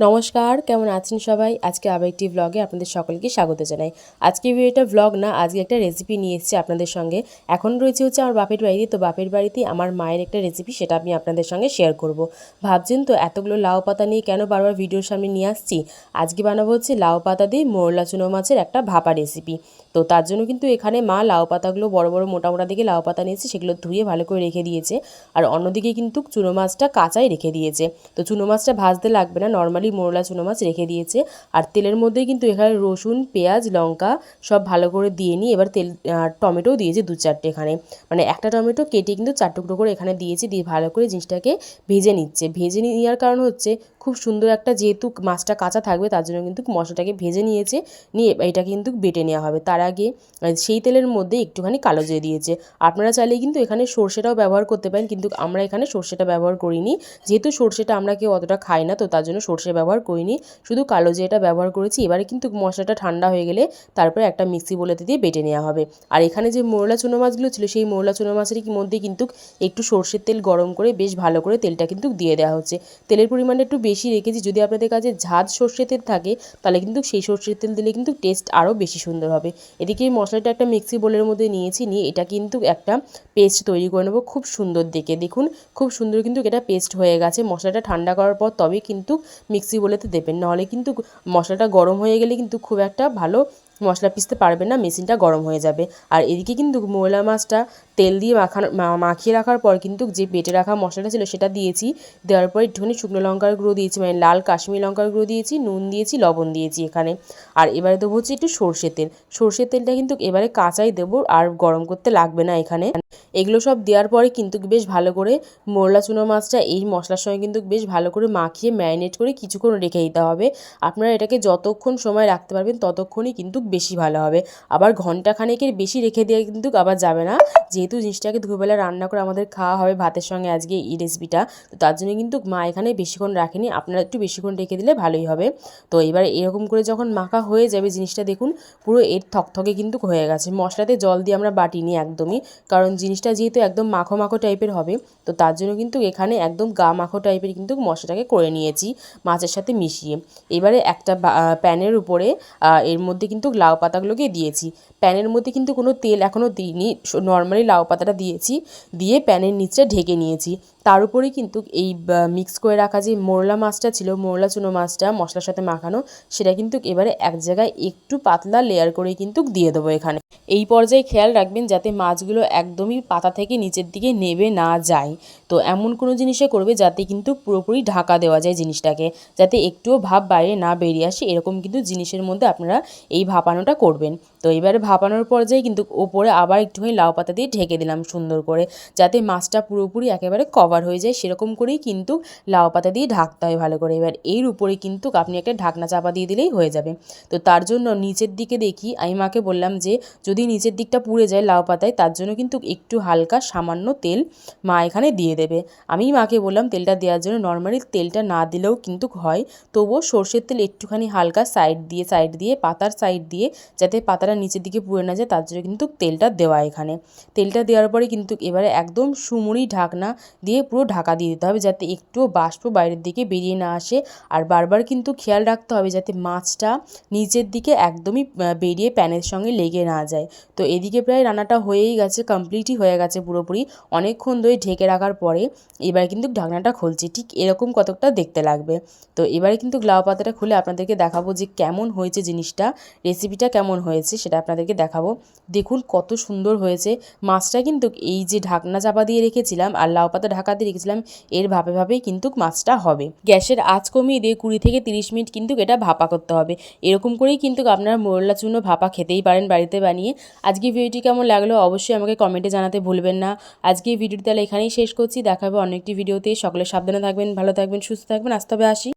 নমস্কার, কেমন আছেন সবাই? আজকে আবার একটি ব্লগে আপনাদের সকলকে স্বাগত জানাই। আজকে ভিডিওটা ব্লগ না, আজকে একটা রেসিপি নিয়ে এসেছি আপনাদের সঙ্গে। এখন রয়েছে হচ্ছে আমার বাপের বাড়িতে, তো বাপের বাড়িতে আমার মায়ের একটা রেসিপি সেটা আমি আপনাদের সঙ্গে শেয়ার করব। ভাবছেন তো এতগুলো লাউ পাতা নিয়ে কেন বারবার ভিডিওর সামনে নিয়ে আসছি? আজকে বানাবো হচ্ছে লাউ পাতা দিয়ে মোরলা চুনো মাছের একটা ভাপা রেসিপি তো তার জন্য কিন্তু এখানে মা লাউ পাতাগুলো বড় বড়, মোটা মোটা দিকে লাউ পাতা নিয়েছে, সেগুলো ধুয়ে ভালো করে রেখে দিয়েছে। আর অন্যদিকে কিন্তু চুনো মাছটা কাঁচাই রেখে দিয়েছে। তো চুনো মাছটা ভাজতে লাগবে না নর্মালি মোরলা চুনো মাছ রেখে দিয়েছে। আর তেলের মধ্যে কিন্তু এখানে রসুন, পেঁয়াজ, লঙ্কা সব ভালো করে দিয়ে নিই এবার তেল টমেটোও দিয়েছি দু চারটে এখানে। মানে একটা টমেটো কেটে কিন্তু চার টুকরো করে এখানে দিয়েছি, দিয়ে ভালো করে জিনিসটাকে ভেজে নিচ্ছে। ভেজে নেওয়ার কারণ হচ্ছে খুব সুন্দর একটা যেহেতু মাছটা কাঁচা থাকবে, তার জন্য কিন্তু মশলাটাকে ভেজে নিয়েছে, নিয়ে এটা কিন্তু বেটে নেওয়া হবে। তার আগে সেই তেলের মধ্যে একটুখানি কালো জিরে দিয়েছে। আপনারা চাইলে কিন্তু এখানে সর্ষেটাও ব্যবহার করতে পারেন, কিন্তু আমরা এখানে সর্ষেটা ব্যবহার করিনি। যেহেতু সর্ষেটা আমরা কেউ অতটা খাই না, তো তার জন্য সর্ষে ব্যবহার করিনি। শুধু কালো জিরেটা ব্যবহার করেছি, এবারে কিন্তু মশলাটা ঠান্ডা হয়ে গেলে তারপরে একটা মিক্সি বলেতে দিয়ে বেটে নেওয়া হবে। আর এখানে যে মোরলা চুনো মাছগুলো ছিল, সেই মোরলা চুনো মাছের মধ্যে কিন্তু একটু সর্ষের তেল গরম করে, বেশ ভালো করে তেলটা কিন্তু দিয়ে দেওয়া হচ্ছে। তেলের পরিমাণটা একটু বেশি রেখেছি। যদি আপনাদের কাছে ঝাঁজ সর্ষের তেল থাকে, তাহলে কিন্তু সেই সর্ষের তেল দিলে কিন্তু টেস্ট আরও বেশি সুন্দর হবে। এদিকে এই মশলাটা একটা মিক্সি বোলের মধ্যে নিয়েছি, নিয়ে এটা কিন্তু একটা পেস্ট তৈরি করে নেব খুব সুন্দর দেখে। দেখুন, খুব সুন্দর কিন্তু এটা পেস্ট হয়ে গেছে। মশলাটা ঠান্ডা করার পর তবে কিন্তু মিক্সি বোলেতে দেবেন। নাহলে কিন্তু মশলাটা গরম হয়ে গেলে কিন্তু খুব একটা ভালো মশলা পিসতে পারবেন না, মেশিনটা গরম হয়ে যাবে। আর এদিকে কিন্তু মোলা মাছটা তেল দিয়ে মাখানো মাখিয়ে রাখার পর কিন্তু যে বেটে রাখা মশলাটা ছিল সেটা দিয়েছি। দেওয়ার পর একটুখানি শুকনো লঙ্কার গুঁড়ো দিয়েছি মানে লাল কাশ্মীর লঙ্কার গুঁড়ো দিয়েছি, নুন দিয়েছি, লবণ দিয়েছি এখানে। আর এবারে দেবো হচ্ছে একটু সর্ষের তেল। সর্ষের তেলটা কিন্তু এবারে কাঁচাই দেবো, আর গরম করতে লাগবে না এখানে। এগুলো সব দেওয়ার পরে কিন্তু বেশ ভালো করে মোরলা চুনো মাছটা এই মশলার সঙ্গে কিন্তু বেশ ভালো করে মাখিয়ে ম্যারিনেট করে কিছুক্ষণ রেখে দিতে হবে। আপনারা এটাকে যতক্ষণ সময় রাখতে পারবেন, ততক্ষণই কিন্তু বেশি ভালো হবে। আবার ঘণ্টা খানেকের বেশি রেখে দেওয়া কিন্তু আবার যাবে না। যেহেতু জিনিসটাকে দুপুরবেলা রান্না করে আমাদের খাওয়া হবে ভাতের সঙ্গে আজকে এই রেসিপিটা তো তার জন্য কিন্তু মা এখানে বেশিক্ষণ রাখেনি। আপনারা একটু বেশিক্ষণ রেখে দিলে ভালোই হবে। তো এবার এরকম করে যখন মাখা হয়ে যাবে জিনিসটা দেখুন, পুরো এর থকথকে কিন্তু হয়ে গেছে। মশলাতে জল দিয়ে আমরা বাটিনি একদমই, কারণ জিনিসটা যেহেতু একদম মাখো মাখো টাইপের হবে, তো তার জন্য কিন্তু এখানে একদম গা মাখো টাইপের কিন্তু মশলাটাকে করে নিয়েছি মাছের সাথে মিশিয়ে। এবারে একটা প্যানের উপরে এর মধ্যে কিন্তু লাউ পাতাগুলোকে দিয়েছি। প্যানের মধ্যে কিন্তু কোনো তেল এখনও দিইনি। নর্মালি লাউ পাতাটা দিয়েছি, দিয়ে প্যানের নিচে ঢেকে নিয়েছি। তার উপরে কিন্তু এই মিক্স করে রাখা যে মোরলা মাছটা ছিল, মোরলা চুনো মাছটা মশলার সাথে মাখানো, সেটা কিন্তু এবারে এক জায়গায় একটু পাতলা লেয়ার করে কিন্তু দিয়ে দেবো এখানে। এই পর্যায়ে খেয়াল রাখবেন যাতে মাছগুলো একদমই পাতা থেকে নিচের দিকে নেবে না যায়। তো এমন কোনো জিনিসে করবে যাতে কিন্তু পুরোপুরি ঢাকা দেওয়া যায় জিনিসটাকে, যাতে একটুও ভাব বাইরে না বেরিয়ে আসে। এরকম কিন্তু জিনিসের মধ্যে আপনারা এই ভাপানোটা করবেন। তো এবারে ভাপানোর পর্যায়ে কিন্তু ওপরে আবার একটুখানি লাউ পাতা দিয়ে ঢেকে দিলাম সুন্দর করে, যাতে মাছটা পুরোপুরি একেবারে কভার হয়ে যায়। সেরকম করেই কিন্তু লাউ পাতা দিয়ে ঢাকতে হয় ভালো করে। এবার এর উপরে কিন্তু আপনি একটা ঢাকনা চাপা দিয়ে দিলেই হয়ে যাবে। তো তার জন্য নিচের দিকে দেখি, আমি মাকে বললাম যে, যদি নিচের দিকটা পুড়ে যায় লাউ পাতায়, তার জন্য কিন্তু একটু হালকা সামান্য তেল মা এখানে দিয়ে দেবে। আমি মাকে বললাম, তেলটা দেওয়ার জন্য নর্মালি তেলটা না দিলেও কিন্তু হয়। তবুও সর্ষের তেল একটুখানি হালকা সাইড দিয়ে সাইড দিয়ে, পাতার সাইড দিয়ে, যাতে পাতাটা নিচের দিকে পুড়ে না যায় তার জন্য কিন্তু তেলটা দেওয়া এখানে। তেলটা দেওয়ার পরে কিন্তু এবারে একদম সুমুড়ি ঢাকনা দিয়ে পুরো ঢাকা দিয়ে দিতে হবে যাতে একটুও বাষ্প বাইরের দিকে বেরিয়ে না আসে। আর বারবার কিন্তু খেয়াল রাখতে হবে যাতে মাছটা নিচের দিকে একদমই বেরিয়ে প্যানের সঙ্গে লেগে না যায়। তো এদিকে প্রায় রান্নাটা হয়েই গেছে, কমপ্লিটই হয়ে গেছে পুরোপুরি। অনেকক্ষণ ধরে ঢেকে রাখার পরে এবার কিন্তু ঢাকনাটা খুলছি, ঠিক এরকম কতকটা দেখতে লাগবে। তো এবারে কিন্তু লাউ পাতাটা খুলে আপনাদেরকে দেখাবো যে কেমন হয়েছে জিনিসটা রেসিপিটা কেমন হয়েছে সেটা আপনাদেরকে দেখাবো। দেখুন কত সুন্দর হয়েছে। মাছটা কিন্তু এই যে ঢাকনা চাপা দিয়ে রেখেছিলাম আর লাউ পাতা ঢাকা দিয়ে রেখেছিলাম, এর ভাপে ভাবেই কিন্তু মাছটা হবে। গ্যাসের আঁচ কমিয়ে দিয়ে কুড়ি থেকে তিরিশ মিনিট কিন্তু এটা ভাপা করতে হবে। এরকম করেই কিন্তু আপনারা মোরলা চূর্ণ ভাপা খেতেই পারেন বাড়িতে বানিয়ে। আজকে ভিডিওটি কেমন লাগল অবশ্যই আমাকে কমেন্টে জানাতে ভুলবেন না। আজকে ভিডিওটি তাহলে এখানেই শেষ করছি। দেখা হবে অনেকটি ভিডিওতে। সকলে সাবধানে থাকবেন, ভালো থাকবেন, সুস্থ থাকবেন। আসতে হবে আসি।